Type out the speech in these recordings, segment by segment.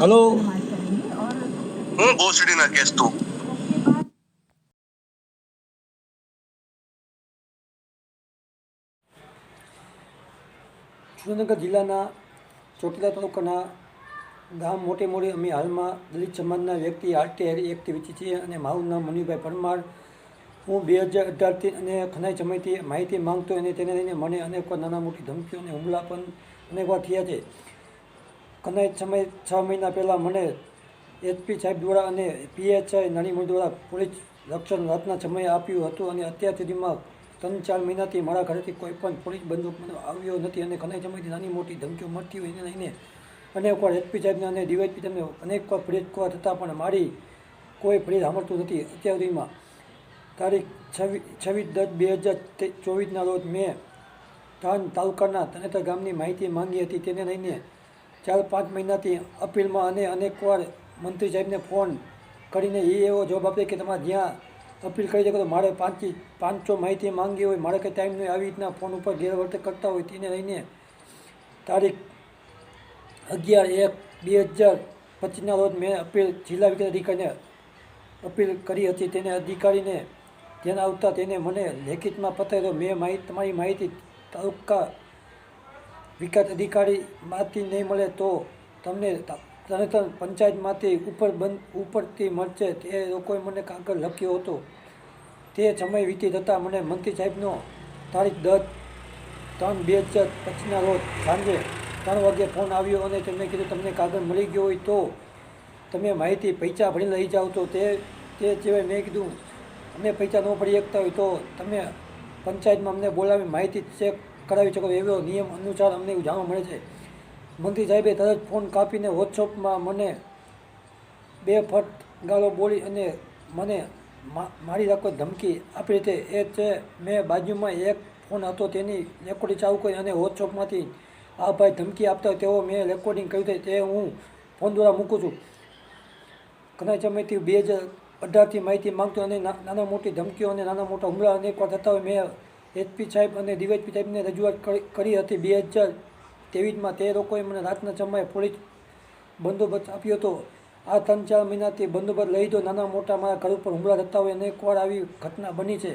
Hello હું ભોસડીના case તું. સુરેન્દ્રનગર જિલ્લાના ચોટીલા તાલુકાના ગામ મોટે મોડી અમે હાલમાં દલિત સમાજના વ્યક્તિ આરટીઆર એકથી વેચી છીએ અને મારું નામ મનુભાઈ પરમાર. હું બે હજાર અઢારથી અને ખનાઈ સમયથી માહિતી માંગતો અને તેને લઈને મને અનેક વાર નાના મોટી ધમકીઓ અને હુમલા પણ અનેક વાર થયા છે. ખનાઈ સમય છ મહિના પહેલાં મને એચપી સાહેબ દ્વારા અને પીએચઆઈ નાની દ્વારા પોલીસ રક્ષણ રાતના સમયે આપ્યું હતું અને અત્યાર સુધીમાં ત્રણ ચાર મહિનાથી મારા ઘરેથી કોઈ પણ પોલીસ બંદૂક મને આવ્યો નથી અને ઘણા સમયથી નાની મોટી ધમકીઓ મળતી હોય એને લઈને અનેક વાર એચપી સાહેબને અને ડીવાયપી સાહેબને અનેક વાર ફરિયાદ છતાં પણ મારી કોઈ ફરિયાદ સાંભળતું નથી. અત્યાર સુધીમાં તારીખ છવ્વીસ છવ્વીસ દસ બે હજાર ચોવીસના રોજ મેં ધાન તાલુકાના તનેતર ગામની માહિતી માંગી હતી તેને લઈને ચાર પાંચ મહિનાથી અપીલમાં અને અનેકવાર મંત્રી સાહેબને ફોન કરીને એ એવો જવાબ આપે કે તમારે જ્યાં અપીલ કરી શકો તો મારે પાંચથી પાંચસો માહિતી માંગી હોય, મારે કંઈ ટાઈમ નહીં. આવી રીતના ફોન ઉપર ગેરવર્તન કરતા હોય તેને લઈને તારીખ અગિયાર એક બે હજાર પચીસના રોજ મેં અપીલ જિલ્લા વિકાસ અધિકારીને અપીલ કરી હતી. તેને અધિકારીને ધ્યાન આવતા તેને મને લેખિતમાં પતાવ્યો મેં માહિતી, તમારી માહિતી તાલુકા વિકાસ અધિકારીમાંથી નહીં મળે તો તમને તરત પંચાયતમાંથી ઉપર બંધ ઉપરથી મળશે. તે લોકોએ મને કાગળ લખ્યો હતો. તે સમય વીતી થતાં મને મંત્રી સાહેબનો તારીખ દસ ત્રણ બે હજાર પચીસના રોજ સાંજે ત્રણ વાગે ફોન આવ્યો અને તેમણે કીધું, તમને કાગળ મળી ગયો હોય તો તમે માહિતી પૈસા ભરી લઈ જાઓ. તો તે તે સિવાય મેં કીધું, અમે પૈસા ન ભરી શકતા હોય તો તમે પંચાયતમાં અમને બોલાવી માહિતી ચેક કરાવી શકો એવો નિયમ અનુસાર અમને એવું જાણવા મળે છે. મંત્રી સાહેબે તરત ફોન કાપીને વોટ્સઅપમાં મને બે ફટ ગાળો બોલી અને મને મારી રાખો ધમકી આપી રીતે એ છે મેં બાજુમાં એક ફોન હતો તેની રેકોર્ડિંગ ચાલુ કરી અને વોટ્સઅપમાંથી આ ભાઈ ધમકી આપતા તેવો મેં રેકોર્ડિંગ કર્યું હતું તે હું ફોન દ્વારા મૂકું છું. ઘણા સમયથી બે હજાર અઢારથી માહિતી માંગતો અને નાના મોટી ધમકીઓ અને નાના મોટા હુમલા અનેક વાર થતા હોય મેં એચપી સાહેબ અને ડીવાયપી સાહેબને રજૂઆત કરી- હતી બે હજાર ત્રેવીસમાં. તે લોકોએ મને રાતના સમયે પોલીસ બંદોબસ્ત આપ્યો હતો. આ ત્રણ ચાર મહિનાથી બંદોબસ્ત લઈ દો નાના મોટા મારા ઘર ઉપર હુમલા થતા હોય અને એકવાર આવી ઘટના બની છે,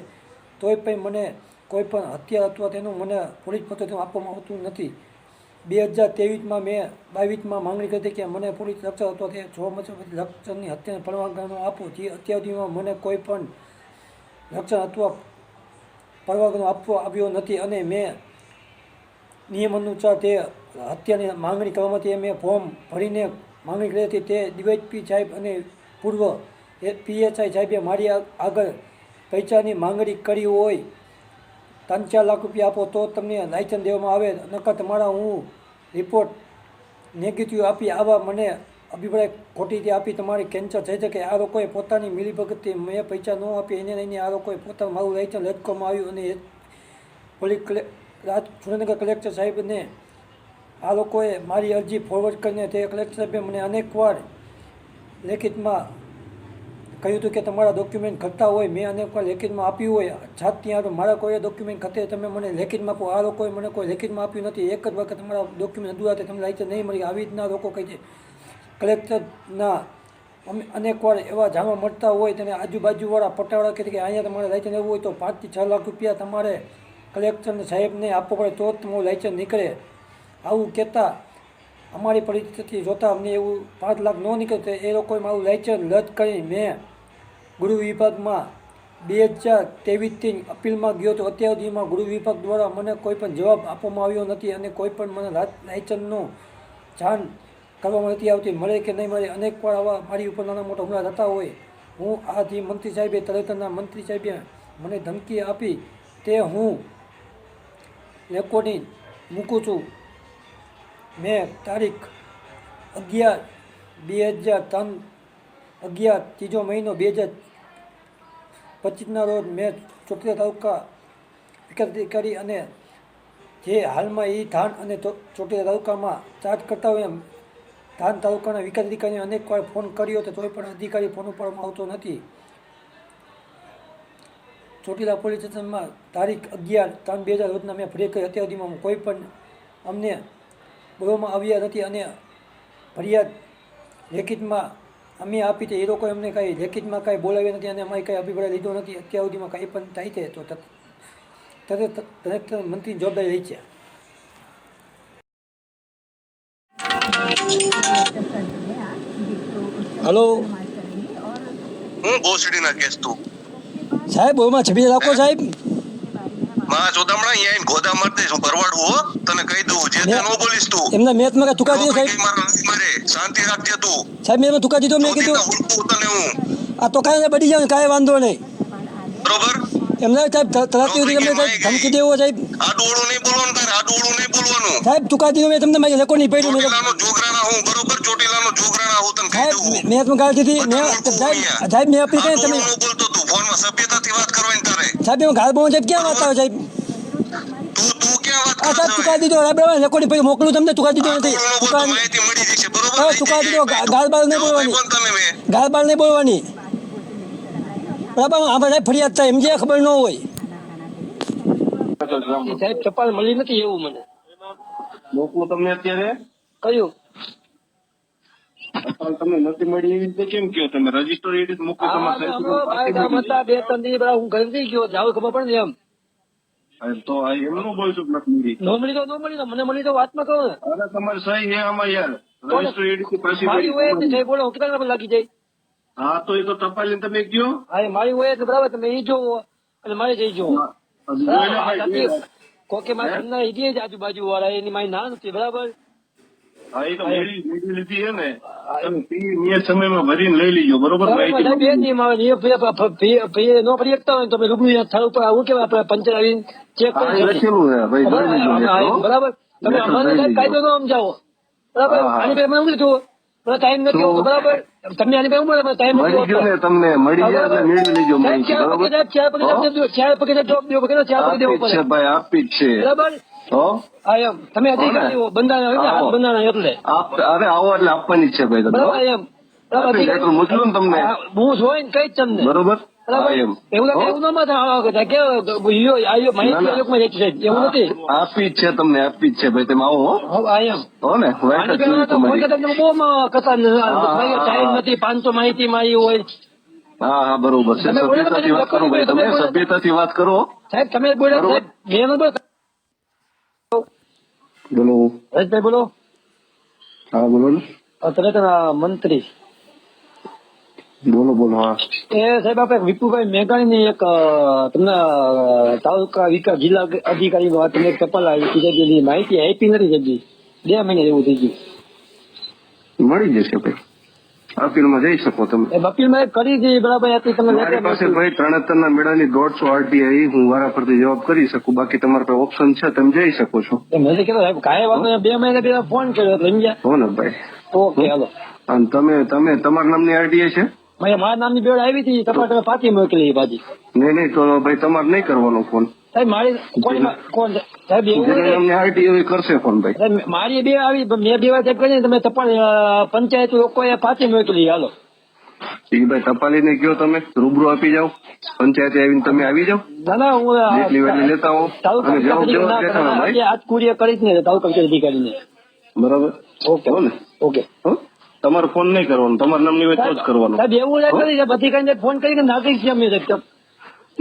તોય પણ મને કોઈ પણ હત્યા અથવા તેનું મને પોલીસ પત્ર આપવામાં આવતું નથી. બે હજાર ત્રેવીસમાં મેં બાવીસમાં માંગણી કરી હતી કે મને પોલીસ રક્ષણ અથવા તે છ પછી રક્ષણની હત્યાને પરવાનગી આપો. જે અત્યાર સુધીમાં મને કોઈ પણ રક્ષણ અથવા પરવાનગી આપવો આવ્યો નથી અને મેં નિયમ અનુસાર તે હત્યાની માંગણી કરવામાં મેં ફોર્મ ભરીને માંગણી કરી હતી. તે ડીવાયપી સાહેબ અને પૂર્વ પીએસઆઈ સાહેબે મારી આગળ પૈસાની માંગણી કરી હોય ત્રણ ચાર લાખ રૂપિયા આપો તો તમને લાયસન્સ દેવામાં આવે. નકર તમારા હું રિપોર્ટ નેગેટિવ આપી આવા મને અભિપ્રાય ખોટી રીતે આપી, તમારી કેન્સર થઈ શકે. આ લોકોએ પોતાની મિલીભગતથી મેં પૈસા ન આપી, એને લઈને આ લોકોએ પોતાનું મારું લાયસન્સ લટકવામાં આવ્યું અને એ પોલીસ કલે, રાજ, સુરેન્દ્રનગર કલેક્ટર સાહેબને આ લોકોએ મારી અરજી ફોરવર્ડ કરીને તે કલેક્ટર સાહેબે મને અનેકવાર લેખિતમાં કહ્યું હતું કે તમારા ડોક્યુમેન્ટ ઘટતા હોય, મેં અનેકવાર લેખિતમાં આપ્યું હોય. છાત ત્યાં મારા કોઈ ડોક્યુમેન્ટ ખતે તમે મને લેખિતમાં આપો. આ લોકોએ મને કોઈ લેખિતમાં આપ્યું નથી. એક જ વખત તમારા ડોક્યુમેન્ટ અધૂરા તમને લાયસન્સ નહીં મળી. આવી રીતના લોકો કહે છે. કલેક્ટરના અમે અનેકવાર એવા જાણવા મળતા હોય તેને આજુબાજુવાળા પટાવાળા કે અહીંયા તમારે લાઇસન્સ લેવું હોય તો પાંચથી છ લાખ રૂપિયા તમારે કલેક્ટર સાહેબને આપવો પડે તો જ તમારું લાઇસન્સ નીકળે. આવું કહેતા અમારી પરિસ્થિતિ જોતાં અમને એવું પાંચ લાખ ન નીકળે તો એ લોકોએ મારું લાઇસન્સ રદ કરી મેં. ગૃહ વિભાગમાં બે હજાર ત્રેવીસથી અપીલમાં ગયો તો અત્યાર સુધીમાં ગૃહ વિભાગ દ્વારા મને કોઈ પણ જવાબ આપવામાં આવ્યો નથી અને કોઈ પણ મને લાઇસન્સનું જાણ કરવામાં નથી આવતી, મળે કે નહીં મળે, અનેક વાર આવા મારી ઉપર નાના મોટા હુમલા થતા હોય. હું આ જે મંત્રી સાહેબે તરતના મંત્રી સાહેબે મને ધમકી આપી, તે હું રેકોર્ડિંગ મૂકું છું. મેં તારીખ અગિયાર બે હજાર ત્રણ, અગિયાર ત્રીજો મહિનો બે હજાર પચીસના રોજ મેં ચોટીલા તાલુકા વિકાસ અધિકારી અને જે હાલમાં એ ધાન અને ચોટીલા તાલુકામાં ચાર્જ કરતા હોય એમ ધાન તાલુકાના વિકાસ અધિકારીને અનેક વાર ફોન કર્યો તો તોય પણ અધિકારી ફોન ઉપાડવામાં આવતો નથી ચોટીલા પોલીસ સ્ટેશનમાં તારીખ અગિયાર ત્રણ બે હજાર રોજના મેં ફરિયાદ કરી અત્યાર સુધીમાં કોઈ પણ અમને બોલવામાં આવ્યા નથી અને ફરિયાદ લેખિતમાં અમે આપી છે એ લોકોએ અમને કાંઈ લેખિતમાં કાંઈ બોલાવ્યા નથી અને અમે કાંઈ અભિપ્રાય લીધો નથી અત્યાર સુધીમાં કાંઈ પણ થાય છે તો તરત તરત મંત્રીની જવાબદારી રહી છે હલો. હું ભોસડીના કેસ તું. સાહેબ ઓમાં છબી રાખો સાહેબ. માં ચોદામણા અહીંયા ગોદા માર દઈશ હું ભરવાડું હો. તને કહી દઉં જે તે નો બોલીશ તું. એમને મેં કાંઈ ચૂકા દીધો સાહેબ? મારા શાંતિ રાખજે તું. સાહેબ મેં ચૂકા દીધો મેં કીધું. તને હું. આ તો કાંઈ બડી જાવ કાંઈ વાંધો નહીં. બરોબર? એમને સાહેબ તલાટી સુધી તમને સાહેબ ધમકી દેવો સાહેબ. આડું નહીં બોલવાનું તારે આડું નહીં બોલવાનું. સાહેબ દીધો મેં તમને મારી રેકોર્ડ નહીં પડ્યું મેં જોગરાણા હું બરોબર? ચોટીલાનો જોગરાણા હું તને સાહેબ મેં તમને ગાળ દીધી મેં સાહેબ સાહેબ મેં આપી કઈ તમે બોલતો તું ફોનમાં સભ્યતાથી વાત કરવાની તારે. સાહેબ એમાં ગાળ બોલું સાહેબ ક્યાં વાત આવે સાહેબ? સાહેબ દીધો બરાબર રેકોર્ડિંગ પછી મોકલું તમને તુકા દીધો નથી. દીધો ગાળ બાળ નહીં બોલવાની. ગાળ બાળ નહીં બોલવાની. બરાબર આમાં સાહેબ ફરિયાદ થાય એમ જે ખબર ન હોય. સાહેબ ટપાલ મળી નથી એવું મને. મોકલું તમને અત્યારે? કયું? અત્યારે તમને નથી મળી એવી રીતે કેમ કયો તમે? રજિસ્ટર એ રીતે મોકલો તમારે સાહેબ બે ત્રણ દિવસ પહેલા હું ઘરે થઈ ગયો જાવ ખબર પડે ને એમ. અરે તો આ એમ નો બોલશો કે નથી મળી. ન મળી તો ન મળી તો મને મળી તો વાતમાં કહો ને. અરે તમારે સહી છે આમાં યાર. રજિસ્ટર એ રીતે મારી હોય એટલે પ્રસિદ્ધ સાહેબ બોલો કેટલા નંબર લાગી જાય? હા તો એ તો ટપાલી તમે કયો હા એ મારી હોય એટલે બરાબર તમે એ જોવો. અને મારે જઈ જોવો. કોકે મારા ઘરના એરિયે જ આજુબાજુ વાળા એની મારી ના નથી બરાબર? હા એ તો મેળી મેળી લીધી છે ને. તમે સમયમાં ભરીને લઈ લીજો બરોબર? બરાબર, માહિતી સાહેબ, એ જ નિયમ આવે એ ફી- ફ- ફી- ફી ન ભરી શકતા હોય તમે રૂબરૂ સ્થળ ઉપર આવું કેવા આપણે પંચર આવીને ચેક કરી લખેલું છે ભાઈ બરાબર તમે અમારે. કાયદો નો સમજાવો. બરાબર. આની મને ટાઈમ નથી? હોતો, બરાબર? તમે આની પહેલા મને ટાઈમ મળી ગયું ને તમને મળી ગયા એટલે મેળવી લેજો સાહેબ, માહિતી ચાર બરોબર? પગે સાહેબ, ચાર પગે ચાર પગે સાહેબ દેવો, પગે ચાર પગે દેવો છે પડે ભાઈ આપી છે. બરાબર? તમે બંધારણ. બંધારણ એટલે. અરે આવો એટલે આપવાની છે ભાઈ બરાબર એમ. બરાબર, હું જોઈને કઈ જ તમને. બરોબર? બરાબર હા, એવું એવું ન માથે કે માહિતી ના, ના. આયોગમાં જાય છે. એવું નથી. આપી છે તમને આપી છે. ભાઈ તમે આવો હો. ને બહુ કથા ટાઈમ નથી પાંચસો માહિતી માં આવી હોય બરોબર છે. તમે સભ્યતાથી વાત કરો ભાઈ. તમે તમે સભ્યતાથી વાત કરો સાહેબ તમે બોલ્યા મેં બોલો. હા બોલો ને. મંત્રી. બોલો બોલો હા. એ સાહેબ આપણે વિપુભાઈ મેઘાણીની એક અ, તમને તાલુકા વિકાસ જિલ્લા અધિકારી વાત તમને એક ટપાલ આવી હતી માહિતી આપી નથી જજી બે મહિને એવું થઈ ગયું. મળી જશે ભાઈ. અપીલમાં જઈ શકો તમે. એ વકીલ કરી હતી બરાબર હતી તમે મારી પાસે ભાઈ ત્રણેતર ના મેળાની દોઢસો આરટીઆઈ હું વારા પરથી જવાબ કરી શકું. બાકી તમારા પાસે ઓપ્શન છે તમે જઈ શકો છો. મેં કીધું સાહેબ કાંઈ વાંધો બે મહિના પહેલા ફોન કર્યો સમજ્યા? હો ને ભાઈ. ઓકે હાલો. અને તમે તમે તમારા નામની આરટીઆઈ છે? મારા નામની બેડ આવી હતી તમે પાછી મોકલી ભાજી નહીં નહીં તો ભાઈ તમારે નહીં કરવાનો ફોન સાહેબ મારી કોણ કોણ સાહેબ કરશે ફોન ભાઈ. મારી બે આવી મેં બે વાત કરી તમે અ, પંચાયત લોકોએ પાછી મોકલી હાલો. ઈ ભાઈ ટપાલીને કયો તમે રૂબરૂ આપી જાઓ. પંચાયતે આવીને તમે આવી જાઓ. ના ના હું જેટલી વેલી લેતા હો અને જવાબ બેઠા હો ભાઈ. આજ કુરિયર કરી જ ને તાલુકા અધિકારીને. બરાબર? ઓકે હો ને. ઓકે. હો? તમારે ફોન નહીં કરવાનો તમારા નામની હોય તો જ કરવાનો. સાહેબ એવું નથી પછી કઈ ફોન કરીને નાખી છે અમે સાહેબ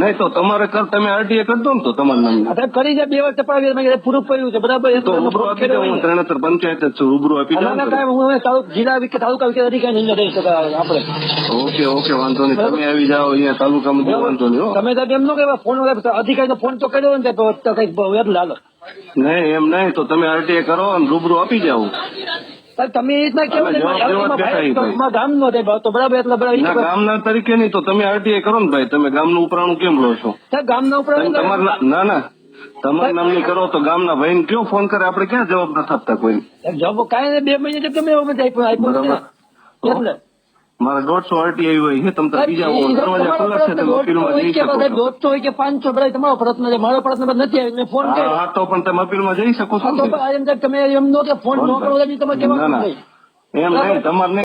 નહીં તો તમારે કર તમે આરટીએ કરી દો ને તો તમારા નામની. સાહેબ કરી જાય બે વાર તપાસ પૂરું પડ્યું છે બરાબર એ તો રૂબરૂ આપી હું ત્રણેતર પંચાયત જ છું રૂબરૂ આપી ને સાહેબ હું તાલુક જિલ્લા તાલુકા વિકાસ અધિકારી નહીં રહી શકાય આપણે. ઓકે ઓકે વાંધો નહીં. તમે આવી જાઓ અહીંયા તાલુકામાં જો વાંધો નહીં તમે સાહેબ એમ નો કે ફોન અધિકારીનો ફોન તો કર્યો ને તો કંઈક વેબ લાલો. નહીં એમ નહીં તો તમે આરટીએ કરો અને રૂબરૂ આપી જાઓ. તમે એ રીતના કેવું અમે જવાબ દેવા જ બેઠા છીએ ભાઈ. ગામ નો સાહેબ તો બરાબર એટલે બરાબર ગામના તરીકે નહીં તો તમે આરટીઆઈ કરો ને ભાઈ. તમે ગામનું ઉપરાણું કેમ લો છો? ગામના ગામ ના ના ના. તમારા નામની કરો તો ગામના ભાઈને કયો ફોન કરે? આપણે ક્યાં જવાબ નથી આપતા કોઈ? જવાબ કાંઈ બે મહિને તમે આપ્યું. એટલે મારે દોઢસો આરટીઆઈ હોય છે તમે તો બીજા દરવાજા ખુલ્લા છે તમે અપીલમાં હોય જઈ કે શકો છો. દોઢસો હોય કે પાંચસો બધા તમારો પ્રશ્ન છે મારો પ્રશ્ન નથી આવી મેં ફોન કર્યો. હા તો પણ તમે અપીલમાં જઈ શકો છો. તમે એમ નો કે ફોન ન કરો તમે કેવા એમ નહીં તમારે